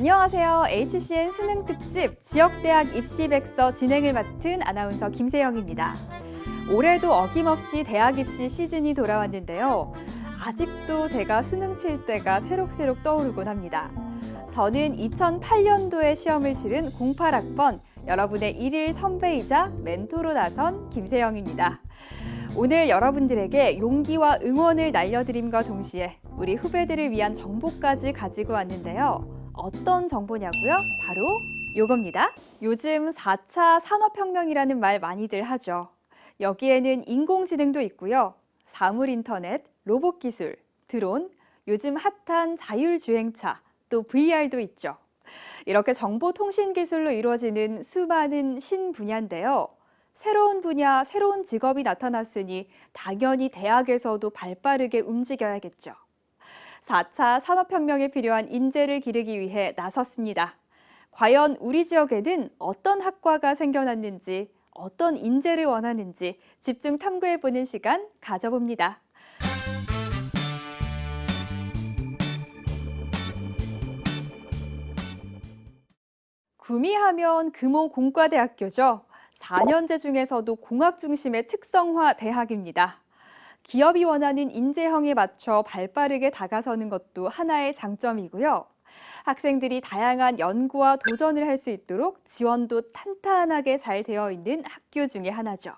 안녕하세요. HCN 수능 특집 지역대학 입시백서 진행을 맡은 아나운서 김세영입니다. 올해도 어김없이 대학 입시 시즌이 돌아왔는데요. 아직도 제가 수능 칠 때가 새록새록 떠오르곤 합니다. 저는 2008년도에 시험을 치른 08학번 여러분의 일일 선배이자 멘토로 나선 김세영입니다. 오늘 여러분들에게 용기와 응원을 날려드림과 동시에 우리 후배들을 위한 정보까지 가지고 왔는데요. 어떤 정보냐고요? 바로 요겁니다. 요즘 4차 산업혁명이라는 말 많이들 하죠. 여기에는 인공지능도 있고요. 사물 인터넷, 로봇 기술, 드론, 요즘 핫한 자율주행차, 또 VR도 있죠. 이렇게 정보통신 기술로 이루어지는 수많은 신분야인데요. 새로운 분야, 새로운 직업이 나타났으니 당연히 대학에서도 발 빠르게 움직여야겠죠. 4차 산업혁명에 필요한 인재를 기르기 위해 나섰습니다. 과연 우리 지역에는 어떤 학과가 생겨났는지, 어떤 인재를 원하는지 집중 탐구해보는 시간 가져봅니다. 구미하면 금호공과대학교죠. 4년제 중에서도 공학 중심의 특성화 대학입니다. 기업이 원하는 인재형에 맞춰 발빠르게 다가서는 것도 하나의 장점이고요. 학생들이 다양한 연구와 도전을 할 수 있도록 지원도 탄탄하게 잘 되어 있는 학교 중에 하나죠.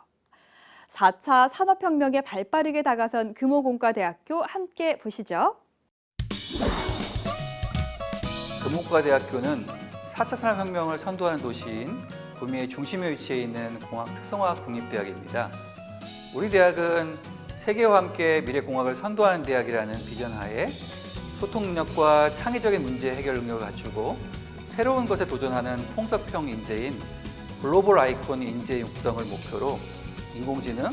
4차 산업혁명에 발빠르게 다가선 금호공과대학교 함께 보시죠. 금호과대학교는 4차 산업혁명을 선도하는 도시인 구미의 중심에 위치해 있는 공학 특성화 국립대학입니다. 우리 대학은 세계와 함께 미래공학을 선도하는 대학이라는 비전 하에 소통 능력과 창의적인 문제 해결 능력을 갖추고 새로운 것에 도전하는 통섭형 인재인 글로벌 아이콘 인재 육성을 목표로 인공지능,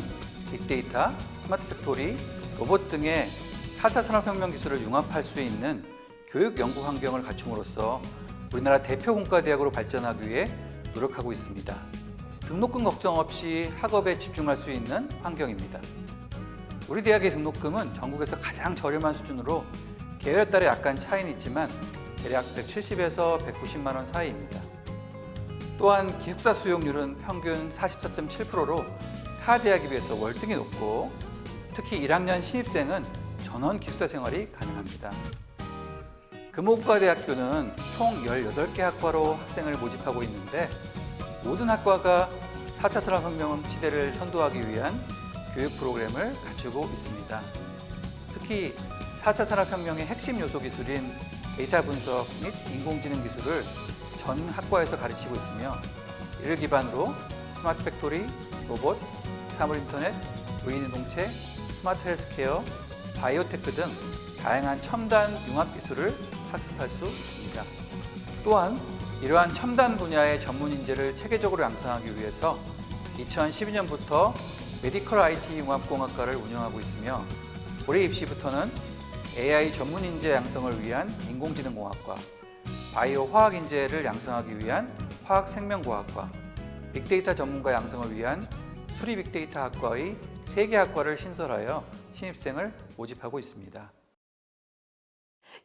빅데이터, 스마트 팩토리, 로봇 등의 4차 산업혁명 기술을 융합할 수 있는 교육 연구 환경을 갖춤으로써 우리나라 대표 공과대학으로 발전하기 위해 노력하고 있습니다. 등록금 걱정 없이 학업에 집중할 수 있는 환경입니다. 우리 대학의 등록금은 전국에서 가장 저렴한 수준으로 계열에 따라 약간 차이는 있지만 대략 170에서 190만 원 사이입니다. 또한 기숙사 수용률은 평균 44.7%로 타 대학에 비해서 월등히 높고 특히 1학년 신입생은 전원 기숙사 생활이 가능합니다. 금호과대학교는 총 18개 학과로 학생을 모집하고 있는데 모든 학과가 4차 산업혁명 시대를 선도하기 위한 교육 프로그램을 갖추고 있습니다. 특히 4차 산업혁명의 핵심 요소 기술인 데이터 분석 및 인공지능 기술을 전 학과에서 가르치고 있으며 이를 기반으로 스마트 팩토리, 로봇, 사물 인터넷, 무인 인동체, 스마트 헬스케어, 바이오테크 등 다양한 첨단 융합 기술을 학습할 수 있습니다. 또한 이러한 첨단 분야의 전문 인재를 체계적으로 양성하기 위해서 2012년부터 메디컬 IT 융합공학과를 운영하고 있으며 올해 입시부터는 AI 전문 인재 양성을 위한 인공지능공학과, 바이오 화학 인재를 양성하기 위한 화학 생명공학과, 빅데이터 전문가 양성을 위한 수리 빅데이터 학과의 세개 학과를 신설하여 신입생을 모집하고 있습니다.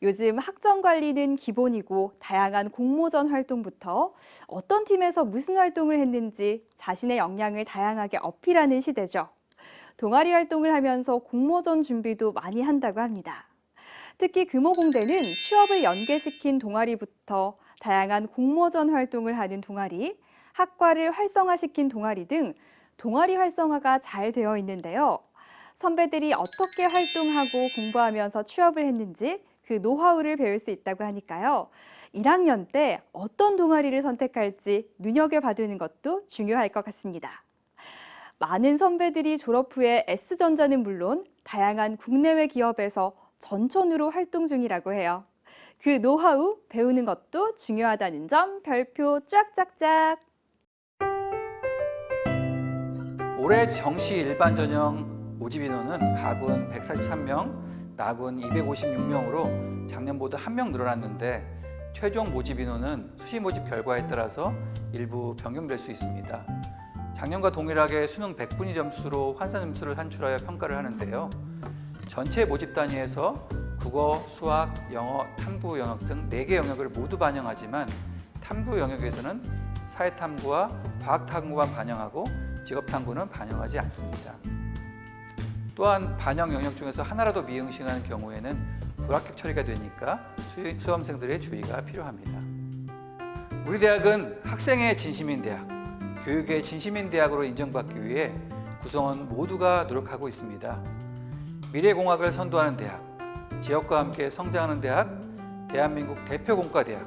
요즘 학점 관리는 기본이고 다양한 공모전 활동부터 어떤 팀에서 무슨 활동을 했는지 자신의 역량을 다양하게 어필하는 시대죠. 동아리 활동을 하면서 공모전 준비도 많이 한다고 합니다. 특히 금호공대는 취업을 연계시킨 동아리부터 다양한 공모전 활동을 하는 동아리, 학과를 활성화시킨 동아리 등 동아리 활성화가 잘 되어 있는데요. 선배들이 어떻게 활동하고 공부하면서 취업을 했는지 그 노하우를 배울 수 있다고 하니까요. 1학년 때 어떤 동아리를 선택할지 눈여겨봐두는 것도 중요할 것 같습니다. 많은 선배들이 졸업 후에 S전자는 물론 다양한 국내외 기업에서 전천후로 활동 중이라고 해요. 그 노하우 배우는 것도 중요하다는 점 별표 쫙쫙쫙. 올해 정시 일반 전형 인원은 가군 143명, 나군 256명으로 작년보다 한 명 늘어났는데 최종 모집 인원은 수시 모집 결과에 따라서 일부 변경될 수 있습니다. 작년과 동일하게 수능 100분위 점수로 환산 점수를 산출하여 평가를 하는데요. 전체 모집 단위에서 국어, 수학, 영어, 탐구 영역 등 4개 영역을 모두 반영하지만 탐구 영역에서는 사회탐구와 과학탐구만 반영하고 직업탐구는 반영하지 않습니다. 또한 반영 영역 중에서 하나라도 미응시하는 경우에는 불합격 처리가 되니까 수- 수험생들의 주의가 필요합니다. 우리 대학은 학생의 진심인 대학, 교육의 진심인 대학으로 인정받기 위해 구성원 모두가 노력하고 있습니다. 미래공학을 선도하는 대학, 지역과 함께 성장하는 대학, 대한민국 대표 공과대학,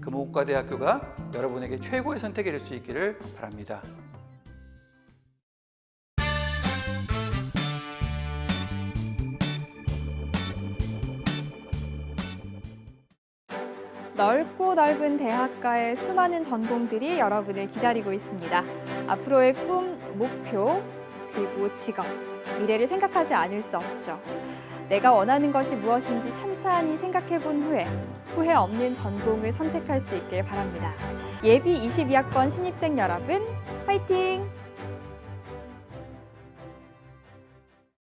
금호공과대학교가 여러분에게 최고의 선택이 될 수 있기를 바랍니다. 넓고 넓은 대학가의 수많은 전공들이 여러분을 기다리고 있습니다. 앞으로의 꿈, 목표, 그리고 직업, 미래를 생각하지 않을 수 없죠. 내가 원하는 것이 무엇인지 찬찬히 생각해 본 후에 후회 없는 전공을 선택할 수 있길 바랍니다. 예비 22학번 신입생 여러분, 파이팅!